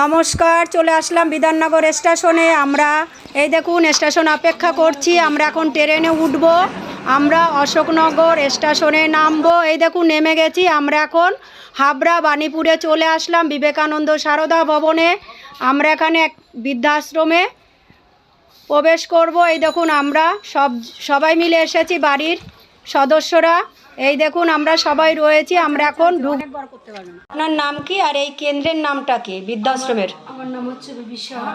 নমস্কার, চলে আসলাম বিধাননগর স্টেশনে। আমরা, এই দেখুন, স্টেশন অপেক্ষা করছি। আমরা এখন ট্রেনে উঠব। আমরা অশোকনগর স্টেশনে নামবো। এই দেখুন, নেমে গেছি। আমরা এখন হাবড়া বাণীপুরে চলে আসলাম বিবেকানন্দ সারদা ভবনে। আমরা এখানে এক বৃদ্ধাশ্রমে প্রবেশ করব। এই দেখুন, আমরা সব, সবাই মিলে এসেছি বাড়ির সদস্যরা। এই দেখুন আমরা সবাই রয়েছি আমরা এখন আপনার নাম কি আর এই কেন্দ্রের নামটা কি? বৃদ্ধাশ্রমের? আমার নাম হচ্ছে বিবি সাহা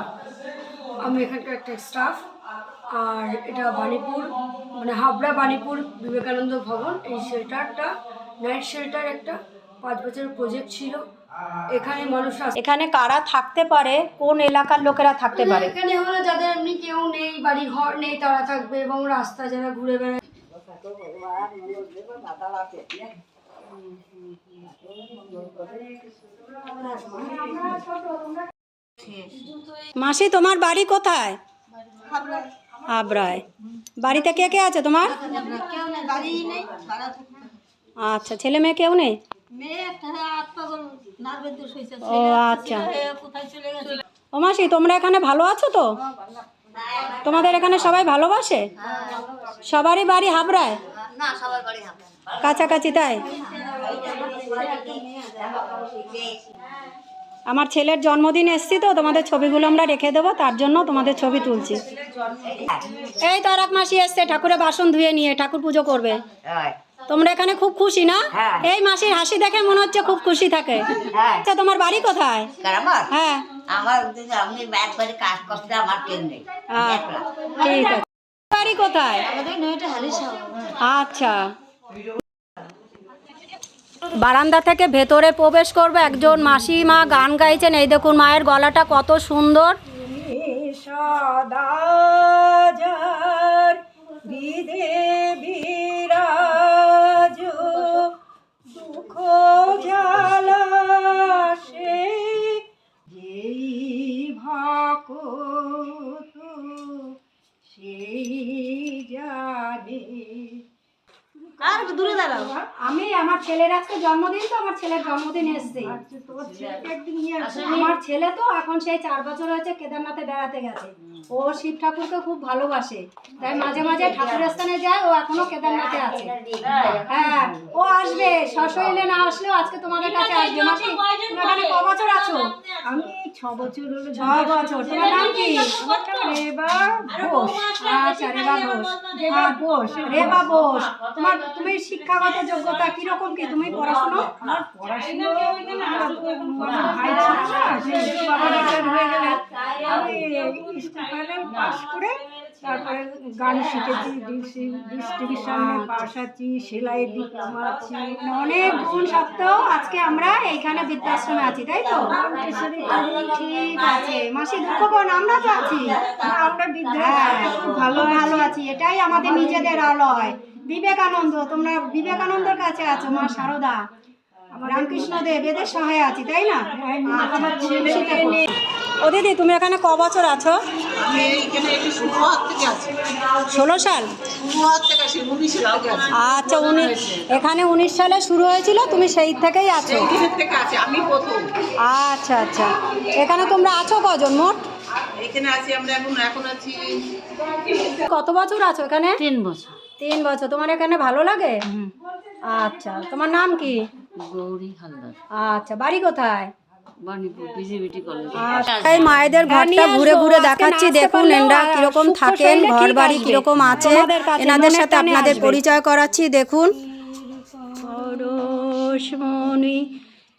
আমি এখানকার একটা স্টাফ আর এটা বাণীপুর মানে হাবড়া বাণীপুর বিবেকানন্দ ভবন। এই শেল্টারটা নাইট শেল্টার একটা পাঁচ বছরের প্রজেক্ট ছিল। এখানে মানুষ এখানে কারা থাকতে পারে? কোন এলাকার লোকেরা থাকতে পারে? এখানে হলো যাদের এমনি কেউ নেই বাড়ি ঘর নেই তারা থাকবে এবং রাস্তা যারা ঘুরে বেড়ায়। মাসি, তোমার বাড়ি কোথায়? আবরায়। বাড়িতে কে কে আছে তোমার? আচ্ছা ছেলে মেয়ে কেউ নেই? ও আচ্ছা। ও মাসি, তোমরা এখানে ভালো আছো তো? তোমাদের এখানে সবাই ভালোবাসে? সবারই বাড়ি হাবড়ায়? কাছাকাছি তাই? আমার ছেলের জন্মদিন এসছি তো তোমাদের ছবিগুলো আমরা রেখে দেবো তার জন্য তোমাদের ছবি তুলছি। এই তারাক মাসি এসছে ঠাকুরের বাসন ধুয়ে নিয়ে ঠাকুর পুজো করবে। তোমরা এখানে খুব খুশি না? এই মাসির হাসি দেখে মনে হচ্ছে খুব খুশি থাকে। আচ্ছা তোমার বাড়ি কোথায়? হ্যাঁ। আমার আমি একবারে কাজ করতে আমার কেউ নেই। ঠিক আছে। বাড়ি কোথায়? আচ্ছা। বারান্দা থেকে ভেতরে প্রবেশ করবে একজন মাসিমা গান গাইছেন। এই দেখুন মায়ের গলাটা কত সুন্দর। বিধে বিরাজ ভাকত সেই জানে আর দূরে দাঁড়াও। আমি আমার ছেলের আজকে জন্মদিন তো আমার ছেলের জন্মদিন এসছে। আমার ছেলে তো এখন সেই চার বছর হয়েছে কেদারনাথে বেড়াতে গেছে। ও শিব ঠাকুরকে খুব ভালোবাসে। তাই মাঝে মাঝে ঠাকুরের স্থানে যায় ও এখনও কেদারনাথে আছে। হ্যাঁ ও আসবে। সশরীরে না আসলেও আজকে তোমাদের কাছে আসবে। মাসি তুমি এখানে ক বছর আছো? আমি ছ বছর হলো ছ বছর তোমার নাম কি? রেবা ঘোষ আচ্ছা রেবা ঘোষ রেবা ঘোষ রেবা ঘোষ তোমার তুমি শিক্ষাগত যোগ্যতা কীরকম কি? তুমি পড়াশোনা? পড়াশোনা ভাই ছিল না? বাবা রিটায়ার হয়ে গেলে আমি স্কুল ফাইনাল পাস করে তারপরে গান শিখেছি ডিস্ট্রিবিউশনে পাস আছি সেলাই ডিপ্লোমা আছি অনেক গুণ সত্ত্বেও আজকে আমরা এইখানে বৃদ্ধাশ্রমে আছি তাই তো? ঠিক আছে। মাসি দুঃখ বোন আমরা তো আছি। আমরা বিদ্যা হ্যাঁ ভালো ভালো আছি এটাই আমাদের নিজেদের আলয়। বিবেকানন্দ তোমরা বিবেকানন্দর কাছে আছো মা শারদা রামকৃষ্ণ দেব এদের সহায় আছি তাই না? আচ্ছা। ও দিদি তুমি এখানে ক বছর আছো? ষোলো সাল? আচ্ছা উনি এখানে উনিশ সালে শুরু হয়েছিল তুমি সেই থেকেই আছো? আচ্ছা আচ্ছা। এখানে তোমরা আছো কজন মোট? এখানে আছি আমরা এখন এখন আছি কত বছর আছো এখানে? তিন বছর। তিন বছর। তোমার এখানে ভালো লাগে? আচ্ছা তোমার নাম কি? গৌরী হালদার। আচ্ছা বাড়ি কোথায়? এই মায়েদের ঘরটা ঘুরে ঘুরে দেখাচ্ছি দেখুন এনরা কীরকম থাকেন ঘর বাড়ি কীরকম আছে এনাদের সাথে আপনাদের পরিচয় করাচ্ছি দেখুন।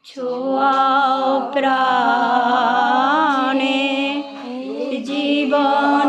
ছোয়াও প্রাণে জীবন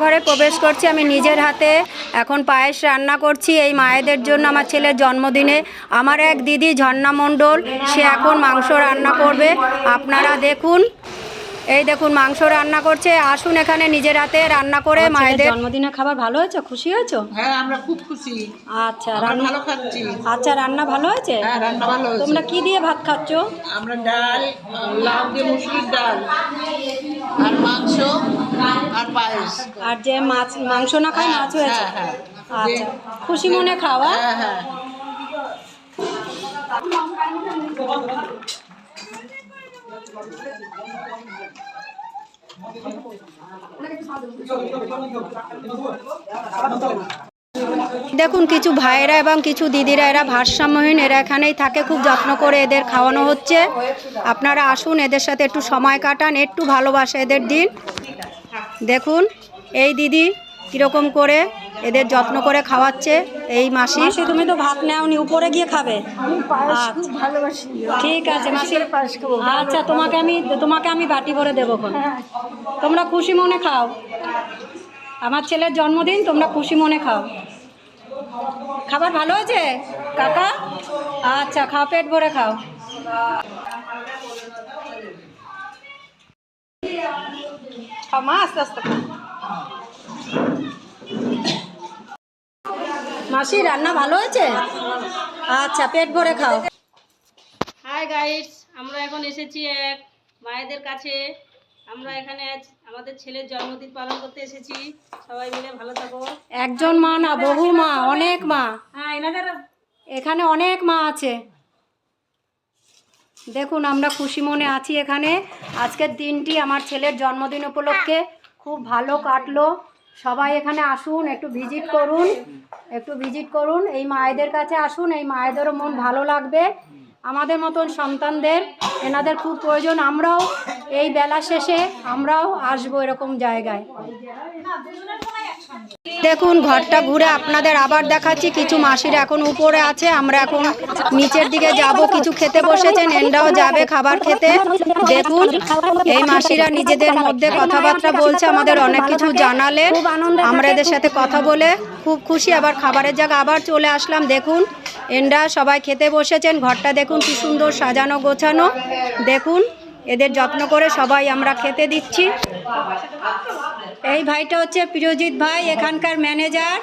প্রবেশ করছি আমি নিজের হাতে এখন পায়েস রান্না করছি। এই মায়েদের জন্য আমার ছেলের জন্মদিনে আমার এক দিদি ঝর্ণা মণ্ডল সে এখন মাংস রান্না করবে। আপনারা দেখুন এই দেখুন মাংস রান্না করছে। আসুন এখানে নিজের হাতে রান্না করে মায়েদের জন্মদিনে খাবার ভালো হয়েছে? খুশি হয়েছো? হ্যাঁ আমরা খুব খুশি। আচ্ছা রান্না ভালো খাচ্ছি। আচ্ছা রান্না ভালো হয়েছে? হ্যাঁ রান্না ভালো হয়েছে। তোমরা কি দিয়ে ভাত খাচ্ছ? আমরা ডাল লাউ দিয়ে মুসুরির ডাল। আর মাংস? আর পায়েস। আর যে মাছ মাংস না খায় মাছ হয়েছে? হ্যাঁ, হ্যাঁ। আচ্ছা। খুশি মনে খাওয়া? হ্যাঁ হ্যাঁ। দেখুন কিছু ভাইয়েরা এবং কিছু দিদিরা এরা ভারসাম্যহীন এরা এখানেই থাকে খুব যত্ন করে এদের খাওয়ানো হচ্ছে। আপনারা আসুন এদের সাথে একটু সময় কাটান একটু ভালোবাসা এদের দিন। দেখুন এই দিদি কীরকম করে এদের যত্ন করে খাওয়াচ্ছে এই মাসি। মাসি তুমি তো ভাত নেওনি উপরে গিয়ে খাবে। আচ্ছা। ভালোবাসি। ঠিক আছে মাসি। আচ্ছা তোমাকে আমি তোমাকে আমি বাটি ভরে দেবো তোমরা খুশি মনে খাও। আমার ছেলের জন্মদিন তোমরা খুশি মনে খাও। খাবার ভালো হয়েছে? কাকা? আচ্ছা খাও পেট ভরে খাও। মা আস্তে আস্তে মাসি রান্না ভালো হয়েছে? আচ্ছা পেট ভরে খাও। হাই গাইস আমরা এখন এসেছি এক মায়েদের কাছে। আমরা এখানে আজ আমাদের ছেলের জন্মদিন পালন করতে এসেছি। সবাই মিলে ভালো থাকো। একজন মা না বহু মা অনেক মা। হ্যাঁ এনাদের এখানে অনেক মা আছে। দেখুন, আমরা খুশি মনে আছি এখানে। আজকের দিনটি আমার ছেলের জন্মদিন উপলক্ষে খুব ভালো কাটলো। সবাই এখানে আসুন, একটু ভিজিট করুন, একটু ভিজিট করুন। এই মায়েদের কাছে আসুন, এই মায়েদেরও মন ভালো লাগবে। আমাদের মতন সন্তানদের, এনাদের খুব প্রয়োজন। আমরাও এই বেলা শেষে আমরাও আসব এরকম জায়গায়। দেখুন, ঘরটা ঘুরে আপনাদের আবার দেখাচ্ছি। কিছু মাসিরা এখন উপরে আছে, আমরা এখন নিচের দিকে যাব। কিছু খেতে বসেছেন এন্ডাও যাবে খাবার খেতে। দেখুন, এই মাসিরা নিজেদের মধ্যে কথাবার্তা বলছে, আমাদের অনেক কিছু জানালেন। আমরা এদের সাথে কথা বলে খুব খুশি, আবার খাবারের জায়গা আবার চলে আসলাম। দেখুন এন্ডা সবাই খেতে বসেছেন, ঘরটা দেখুন কি সুন্দর সাজানো গোছানো। দেখুন এদের যত্ন করে সবাই আমরা খেতে দিচ্ছি। এই ভাইটা হচ্ছে প্রিয়জিৎ ভাই এখানকার ম্যানেজার।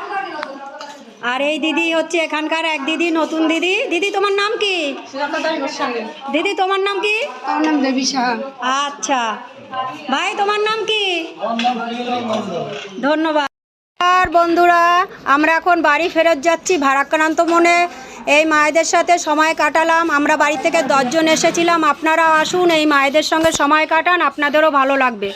আর এই দিদি হচ্ছে এখানকার এক দিদি নতুন দিদি। দিদি তোমার নাম কি? দিদি তোমার নাম কি? আমার নাম দেবী সাহা। আচ্ছা। ভাই তোমার নাম কি? ধন্যবাদ। আর বন্ধুরা আমরা এখন বাড়ি ফেরত যাচ্ছি ভারাক্রান্ত মনে। এই মায়েদের সাথে সময় কাটালাম। আমরা বাড়ি থেকে দশজন এসেছিলাম। আপনারা আসুন, এই মায়েদের সঙ্গে সময় কাটান। আপনাদেরও ভালো লাগবে।